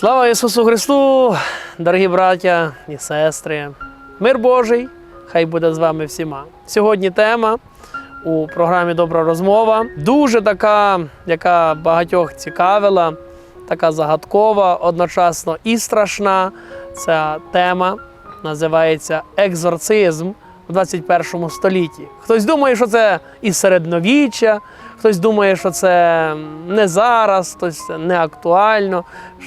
Слава Ісусу Христу, дорогі браття і сестри! Мир Божий, хай буде з вами всіма. Сьогодні тема у програмі Добра розмова. Дуже така, яка багатьох цікавила, така загадкова, одночасно і страшна. Ця тема називається екзорцизм у 21 столітті. Хтось думає, що це і середньовіччя, хтось думає, що це не зараз, хтось це не актуально,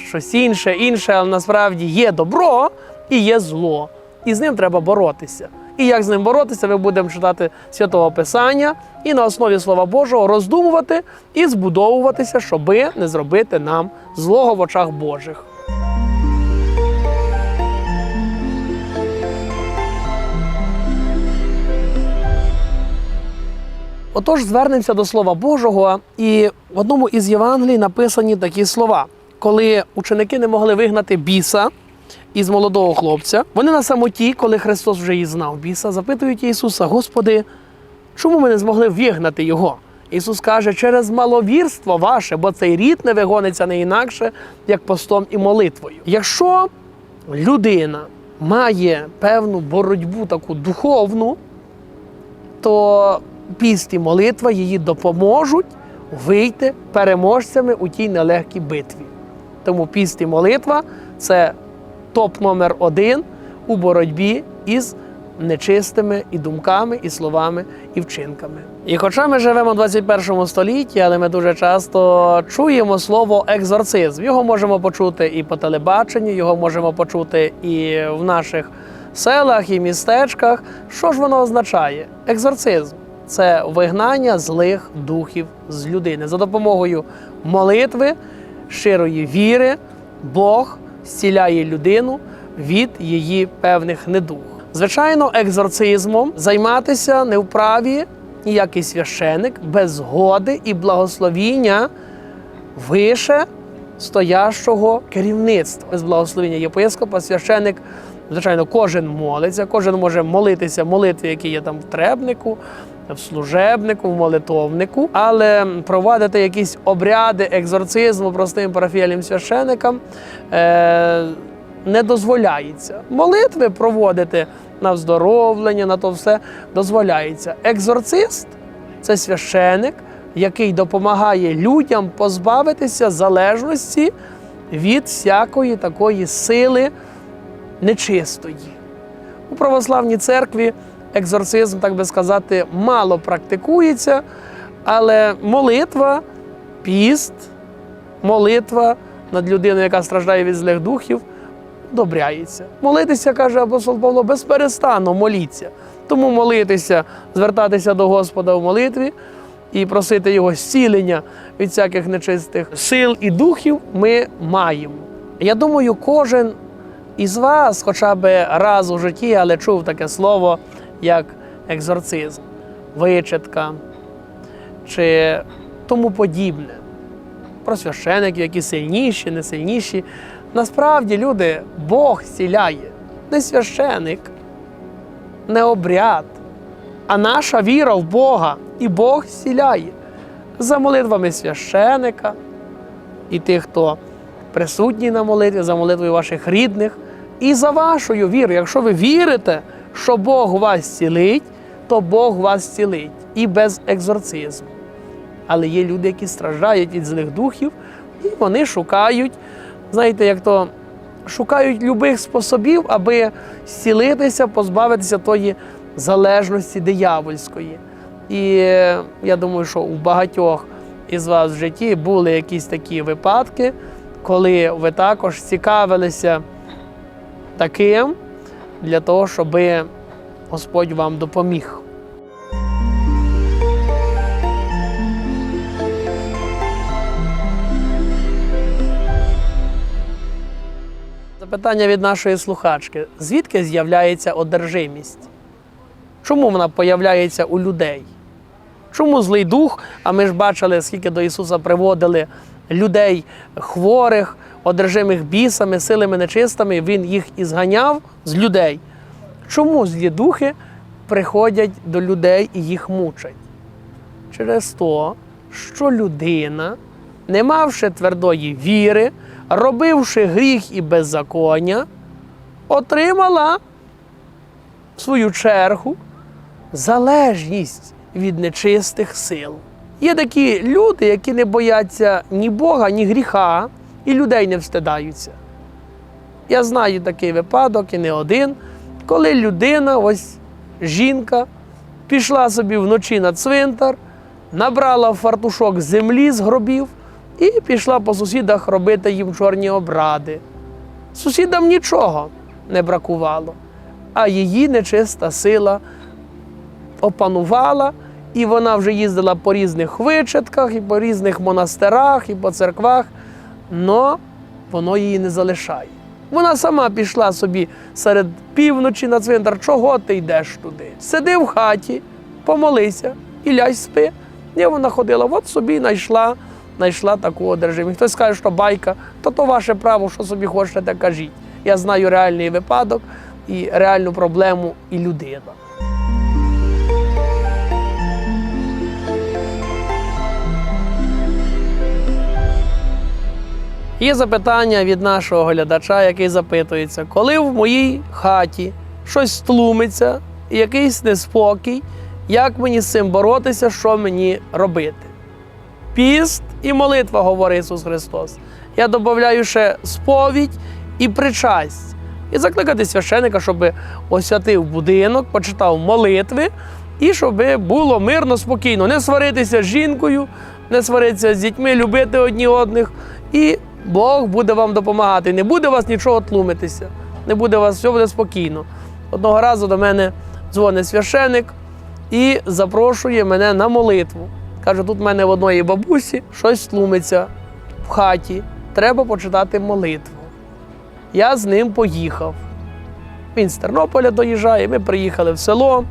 щось інше, інше, але насправді є добро і є зло. І з ним треба боротися. І як з ним боротися, ми будемо читати святого Писання і на основі Слова Божого роздумувати і збудовуватися, щоби не зробити нам злого в очах Божих. Отож, звернемося до Слова Божого, і в одному із Євангелій написані такі слова, коли ученики не могли вигнати біса із молодого хлопця, вони на самоті, коли Христос вже і знав біса, запитують Ісуса: Господи, чому ми не змогли вигнати його? Ісус каже, через маловірство ваше, бо цей рід не вигониться не інакше, як постом і молитвою. Якщо людина має певну боротьбу таку духовну, то піст і молитва її допоможуть вийти переможцями у тій нелегкій битві. Тому піст і молитва це топ номер один у боротьбі із нечистими і думками, і словами, і вчинками. І хоча ми живемо в 21 столітті, але ми дуже часто чуємо слово екзорцизм. Його можемо почути і по телебаченню, його можемо почути і в наших селах і містечках. Що ж воно означає? Екзорцизм це вигнання злих духів з людини за допомогою молитви, щирої віри. Бог зціляє людину від її певних недуг. Звичайно, екзорцизмом займатися не вправі ніякий священик без згоди і благословіння вище стоящого керівництва. Без благословення єпископа, священик, звичайно, кожен молиться, кожен може молитися молитви, які є там в требнику, в служебнику, в молитовнику, але проводити якісь обряди екзорцизму простим парафіяльним священикам е, не дозволяється. Молитви проводити на вздоровлення, на то все дозволяється. Екзорцист це священик, який допомагає людям позбавитися залежності від всякої такої сили нечистої. У православній церкві екзорцизм, так би сказати, мало практикується, але молитва, піст, молитва над людиною, яка страждає від злих духів, добряється. Молитися, каже апостол Павло, безперестанно моліться. Тому молитися, звертатися до Господа в молитві і просити Його зцілення від всяких нечистих сил і духів ми маємо. Я думаю, кожен із вас, хоча б раз у житті, але чув таке слово, як екзорцизм, вичитка чи тому подібне. Про священиків, які сильніші, не сильніші. Насправді, люди, Бог зціляє, не священик, не обряд, а наша віра в Бога і Бог зціляє за молитвами священика і тих, хто присутній на молитві, за молитвою ваших рідних, і за вашою вірою. Якщо ви вірите, що Бог вас зцілить, то Бог вас зцілить і без екзорцизму. Але є люди, які страждають від злих духів, і вони шукають, знаєте, як то шукають любих способів, аби зцілитися, позбавитися тої залежності диявольської. І е, я думаю, що у багатьох із вас в житті були якісь такі випадки, коли ви також цікавилися таким для того, щоб Господь вам допоміг. Запитання від нашої слухачки: звідки з'являється одержимість? Чому вона появляється у людей? Чому злий дух? А ми ж бачили, скільки до Ісуса приводили людей хворих, одержимих бісами, силами нечистими, Він їх і зганяв з людей. Чому злі духи приходять до людей і їх мучать? Через те, що людина, не мавши твердої віри, робивши гріх і беззаконня, отримала в свою чергу залежність від нечистих сил. Є такі люди, які не бояться ні Бога, ні гріха, і людей не встидаються. Я знаю такий випадок і не один, коли людина, ось жінка, пішла собі вночі на цвинтар, набрала фартушок землі з гробів і пішла по сусідах робити їм чорні обради. Сусідам нічого не бракувало, а її нечиста сила опанувала, і вона вже їздила по різних вичатках, і по різних монастирах, і по церквах, але воно її не залишає. Вона сама пішла собі серед півночі на цвинтар. Чого ти йдеш туди? Сиди в хаті, помолися і ляй спи. І вона ходила, от собі знайшла, знайшла таку одержиму. Хтось скаже, що байка, то то ваше право, що собі хочете, кажіть. Я знаю реальний випадок і реальну проблему і людина. Є запитання від нашого глядача, який запитується, коли в моїй хаті щось тлумиться, якийсь неспокій, як мені з цим боротися, що мені робити? Піст і молитва, говорить Ісус Христос. Я додаю ще сповідь і причасть. І закликати священика, щоб освятив будинок, почитав молитви, і щоб було мирно, спокійно, не сваритися з жінкою, не сваритися з дітьми, любити одні одних. І Бог буде вам допомагати. Не буде у вас нічого тлумитися, не буде у вас, все буде спокійно. Одного разу до мене дзвонить священик і запрошує мене на молитву. Каже, тут в мене в одної бабусі щось тлумиться в хаті. Треба почитати молитву. Я з ним поїхав. Він з Тернополя доїжджає, ми приїхали в село.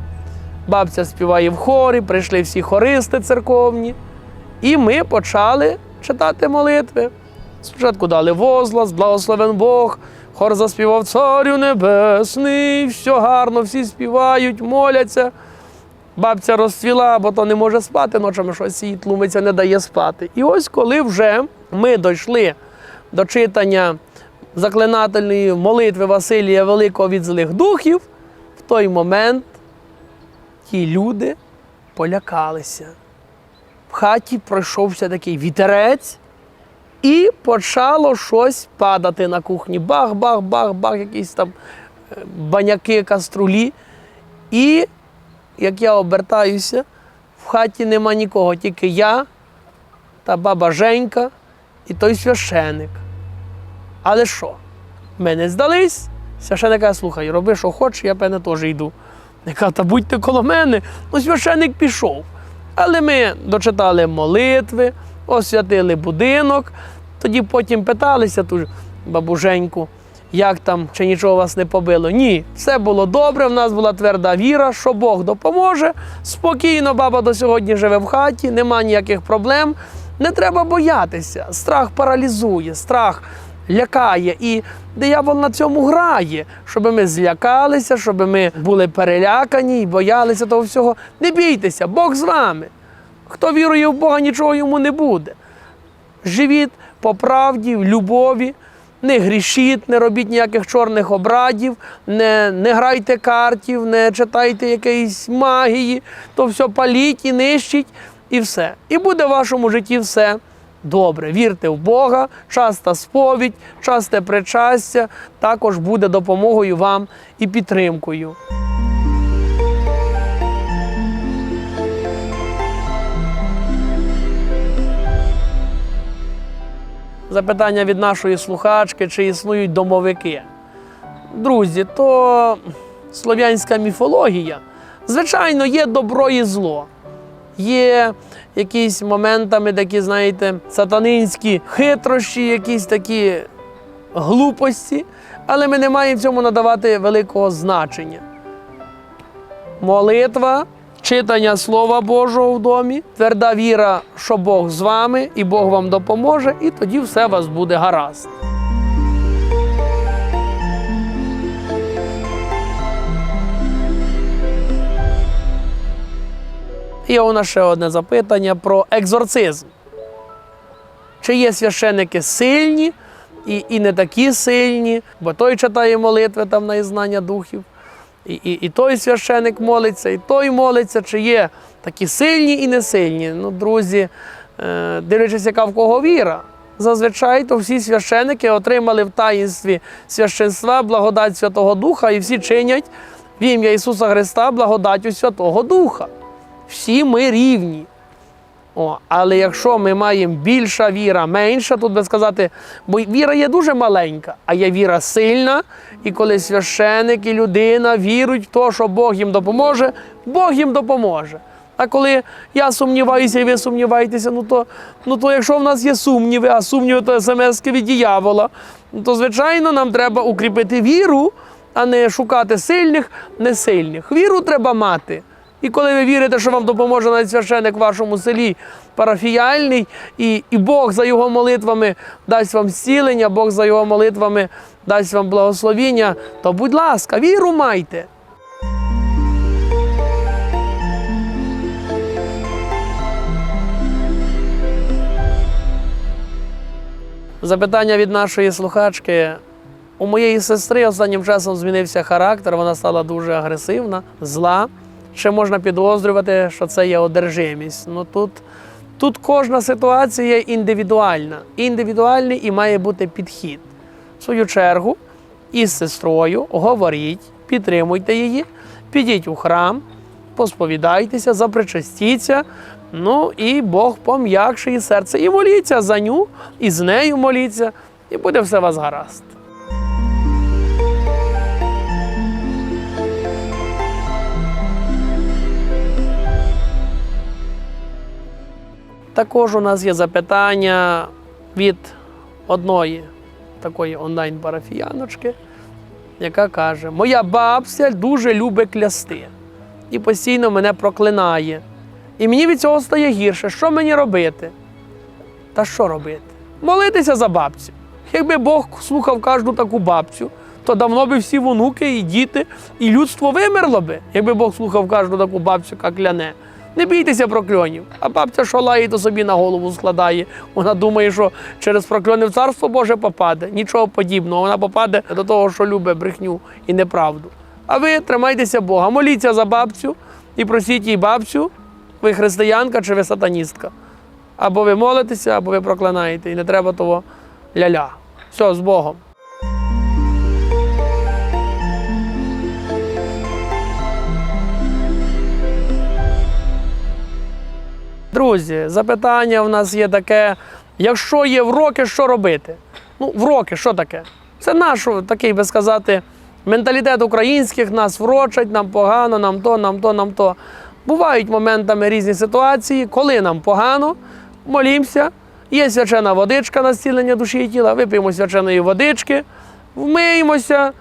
Бабця співає в хорі, прийшли всі хористи церковні. І ми почали читати молитви. Спочатку дали возглас, благословен Бог, хор заспівав Царю Небесний, все гарно, всі співають, моляться. Бабця розцвіла, бо то не може спати ночами, щось їй тлумиться, не дає спати. І ось коли вже ми дійшли до читання заклинательної молитви Василія Великого від злих духів, в той момент ті люди полякалися. В хаті пройшовся такий вітерець, і почало щось падати на кухні. Бах, бах, бах, бах, якісь там е, баняки, каструлі. І як я обертаюся, в хаті нема нікого, тільки я та баба Женька і той священик. Але що? Ми не здались. Священик каже, слухай, роби, що хочеш, я певне теж йду. Я кажу, та будьте коло мене. Ну, священик пішов. Але ми дочитали молитви, освятили будинок. Тоді потім питалися ту бабуженьку, як там, чи нічого вас не побило. Ні, все було добре, в нас була тверда віра, що Бог допоможе. Спокійно баба до сьогодні живе в хаті, нема ніяких проблем. Не треба боятися. Страх паралізує, страх лякає. І диявол на цьому грає, щоб ми злякалися, щоб ми були перелякані і боялися того всього. Не бійтеся, Бог з вами. Хто вірує в Бога, нічого йому не буде. Живіть по правді, в любові, не грішіть, не робіть ніяких чорних обрадів, не, не грайте картів, не читайте якоїсь магії, то все паліть і нищіть, і все. І буде в вашому житті все добре. Вірте в Бога, часта сповідь, часте причастя також буде допомогою вам і підтримкою. Запитання від нашої слухачки, чи існують домовики. Друзі, то слов'янська міфологія. Звичайно, є добро і зло. Є якісь моментами такі, знаєте, сатанинські хитрощі, якісь такі глупості, але ми не маємо цьому надавати великого значення. Молитва, читання Слова Божого в домі, тверда віра, що Бог з вами і Бог вам допоможе, і тоді все у вас буде гаразд. Є у нас ще одне запитання про екзорцизм. Чи є священики сильні і, і не такі сильні, бо той читає молитви там на ізнання духів. І, і, і той священик молиться, і той молиться, чи є такі сильні і не сильні. Ну, друзі, е, дивлячись, яка в кого віра. Зазвичай то всі священики отримали в таїнстві священства благодать Святого Духа, і всі чинять в ім'я Ісуса Христа благодаттю Святого Духа. Всі ми рівні. О, але якщо ми маємо більша віра, менша, тут би сказати, бо віра є дуже маленька, а є віра сильна. І коли священик і людина вірують в те, що Бог їм допоможе, Бог їм допоможе. А коли я сумніваюся і ви сумніваєтеся, ну то, ну то якщо в нас є сумніви, а сумніви то смс від диявола, ну то звичайно нам треба укріпити віру, а не шукати сильних, несильних. Віру треба мати. І коли ви вірите, що вам допоможе навіть священик в вашому селі парафіяльний, і, і Бог за його молитвами дасть вам зцілення, Бог за його молитвами дасть вам благословіння, то будь ласка, віру майте. Запитання від нашої слухачки. У моєї сестри останнім часом змінився характер, вона стала дуже агресивна, зла. Ще можна підозрювати, що це є одержимість. Ну тут, тут кожна ситуація індивідуальна. Індивідуальний і має бути підхід. В свою чергу, із сестрою говоріть, підтримуйте її, підіть у храм, посповідайтеся, запричастіться. Ну і Бог пом'якше її серце. І моліться за ню, і з нею моліться, і буде все вас гаразд. Також у нас є запитання від одної такої онлайн-парафіяночки, яка каже: Моя бабця дуже любить клясти і постійно мене проклинає. І мені від цього стає гірше. Що мені робити? Та що робити? Молитися за бабцю. Якби Бог слухав кожну таку бабцю, то давно би всі онуки і діти, і людство вимерло би, якби Бог слухав кожну таку бабцю, яка кляне. Не бійтеся прокльонів. А бабця що лає, то собі на голову складає. Вона думає, що через прокльони в царство Боже попаде. Нічого подібного. Вона попаде до того, що любить брехню і неправду. А ви тримайтеся Бога, моліться за бабцю і просіть їй бабцю, ви християнка чи ви сатаністка. Або ви молитеся, або ви проклинаєте. І не треба того ля-ля. Все, з Богом. Друзі, запитання в нас є таке: якщо є вроки, що робити? Ну, вроки, що таке? Це наш такий, би сказати, менталітет українських, нас врочать, нам погано, нам то, нам то, нам то. Бувають моментами різні ситуації, коли нам погано, молімося. Є свячена водичка на зцілення душі і тіла, вип'ємо свяченої водички, вмиємося,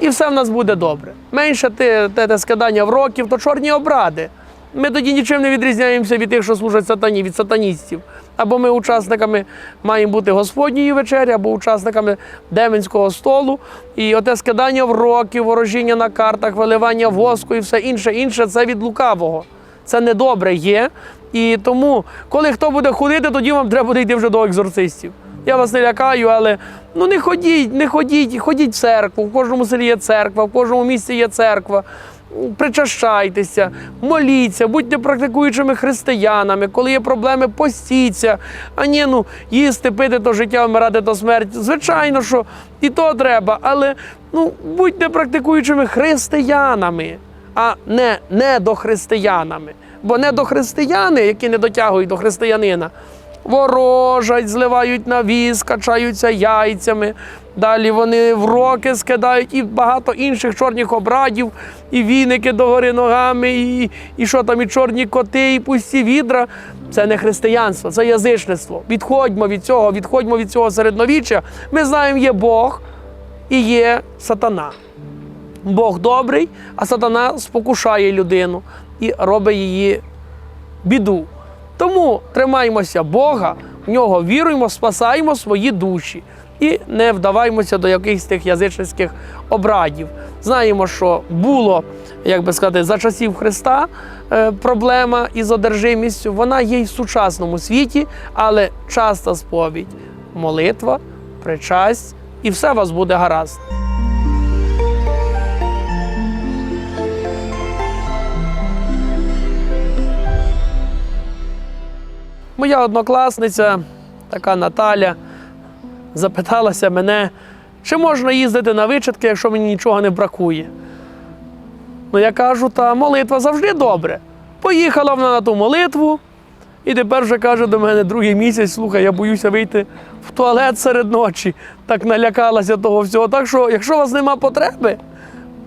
і все в нас буде добре. Менше те, те, те скидання вроків, то чорні обради. Ми тоді нічим не відрізняємося від тих, що служать сатані, від сатаністів. Або ми учасниками маємо бути Господньої вечері, або учасниками Деменського столу. І оте скидання вроків, ворожіння на картах, виливання воску і все інше, інше це від лукавого. Це недобре є. І тому, коли хто буде ходити, тоді вам треба буде йти вже до екзорцистів. Я вас не лякаю, але ну не ходіть, не ходіть, ходіть в церкву. В кожному селі є церква, в кожному місці є церква. Причащайтеся, моліться, будьте практикуючими християнами. Коли є проблеми, постіться. А ні, ну їсти, пити то життя, вмирати то смерть. Звичайно, що і то треба, але ну будьте практикуючими християнами, а не недохристиянами. Бо недохристияни, які не дотягують до християнина, ворожать, зливають на віз, качаються яйцями. Далі вони вроки скидають і багато інших чорних обрадів, і віники догори ногами, і, і що там, і чорні коти, і пусті відра. Це не християнство, це язичництво. Відходьмо від цього, відходьмо від цього середновіччя. Ми знаємо, є Бог і є сатана. Бог добрий, а сатана спокушає людину і робить її біду. Тому тримаймося Бога, в нього віруємо, спасаємо свої душі і не вдаваймося до якихось тих язичницьких обрадів. Знаємо, що було, як би сказати, за часів Христа е, проблема із одержимістю. Вона є й в сучасному світі, але часта сповідь, молитва, причасть, і все у вас буде гаразд. Моя однокласниця, така Наталя, запиталася мене, чи можна їздити на вичатки, якщо мені нічого не бракує. Ну, я кажу, та молитва завжди добре. Поїхала вона на ту молитву, і тепер вже каже до мене другий місяць, слухай, я боюся вийти в туалет серед ночі. Так налякалася того всього. Так що, якщо у вас нема потреби,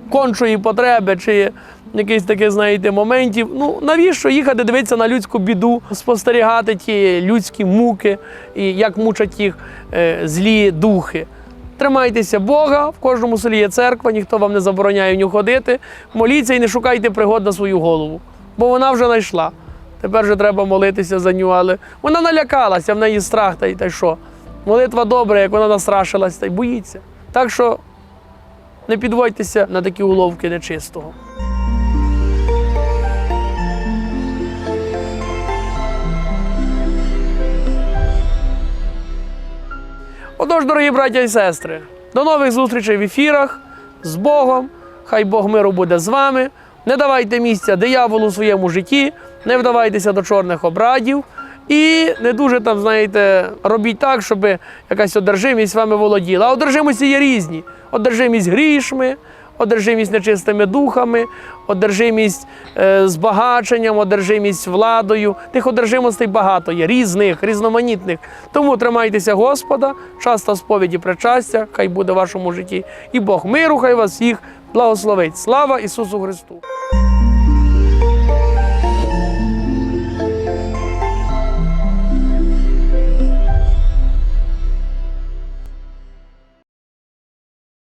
кончої потреби чи якихось таких, знаєте, моментів, ну навіщо їхати дивитися на людську біду, спостерігати ті людські муки і як мучать їх е, злі духи. Тримайтеся Бога, в кожному селі є церква, ніхто вам не забороняє в нього ходити. Моліться і не шукайте пригод на свою голову, бо вона вже знайшла. Тепер же треба молитися за нього, але вона налякалася, в неї страх, та й та що. Молитва добра, як вона настрашилась, та й боїться. Так що не підводьтеся на такі уловки нечистого. Отож, дорогі браття і сестри, до нових зустрічей в ефірах з Богом. Хай Бог миру буде з вами. Не давайте місця дияволу у своєму житті, не вдавайтеся до чорних обрадів і не дуже там, знаєте, робіть так, щоб якась одержимість вами володіла. А одержимості є різні: одержимість грішми, одержимість нечистими духами, одержимість е, збагаченням, одержимість владою. Тих одержимостей багато є, різних, різноманітних. Тому тримайтеся Господа, часто сповіді причастя, хай буде в вашому житті. І Бог миру, хай вас всіх благословить. Слава Ісусу Христу!